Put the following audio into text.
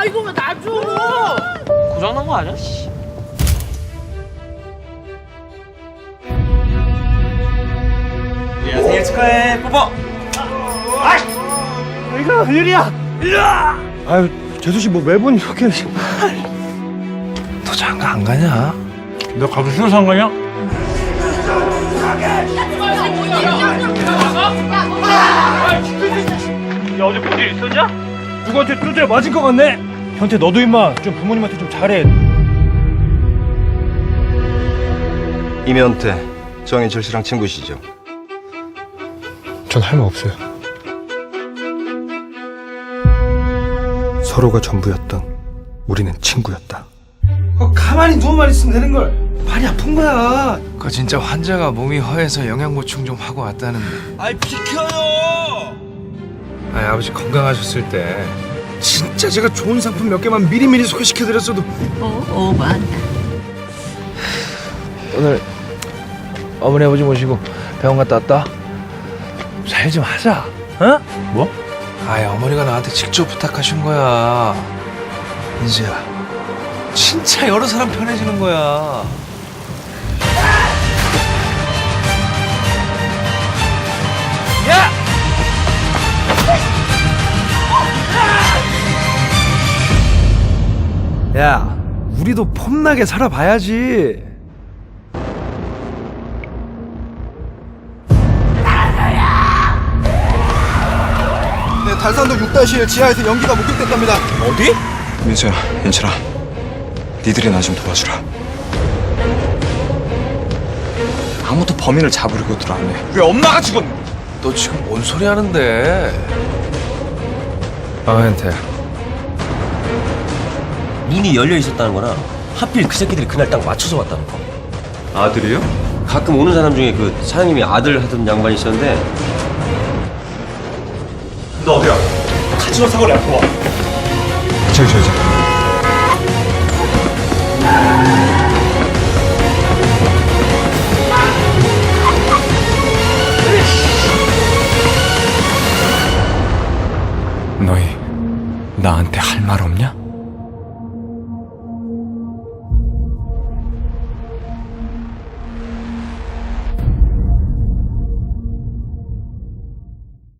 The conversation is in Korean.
아 이거 왜나 줘? 고장난 거 아니야? 씨. 야, 생일 축하해. 뽀뽀. 이거 은일이야. 아유 재수 씨 뭐 매번 이렇게 너 장가 안 가냐? 너 가기 싫어서 한 거냐? 야 어제 본일 있었냐? 누구한테 두드려 맞은 것 같네 현태 너도 임마 좀 부모님한테 좀 잘해 이면태, 정인철 씨랑 친구시죠? 전 할 말 없어요 서로가 전부였던 우리는 친구였다 어, 가만히 누워만 있으면 되는 걸. 많이 아픈 거야. 그 진짜 환자가 몸이 허해서 영양 보충 좀 하고 왔다는데. 아이, 비켜요. 아니 아버지 건강하셨을 때 제가 좋은 상품 몇 개만 미리미리 소개시켜 드렸어도. 어, 오만. 오늘 어머니 아버지 모시고 병원 갔다 왔다. 잘 좀 하자. 어? 뭐? 아이 어머니가 나한테 직접 부탁하신 거야. 인수야. 진짜 여러 사람 편해지는 거야. 야! 야, 우리도 폼나게 살아봐야지. 네, 달산도 6-1 지하에서 연기가 목격됐답니다. 어디? 민수야, 인철아, 니들이 나 좀 도와주라. 아무도 범인을 잡으려고들 안 해. 왜 엄마가 죽었? 너 지금 뭔 소리 하는데? 아현태, 문이 열려 있었다는 거나 하필 그 새끼들이 그날 딱 맞춰서 왔다는 거. 아들이요? 가끔 오는 사람 중에 그 사장님이 아들 하던 양반이 있었는데 너 어디야? 같이 와 사고를 안 와. 저기, 저기, 저기. 너희 나한테 할 말 없냐?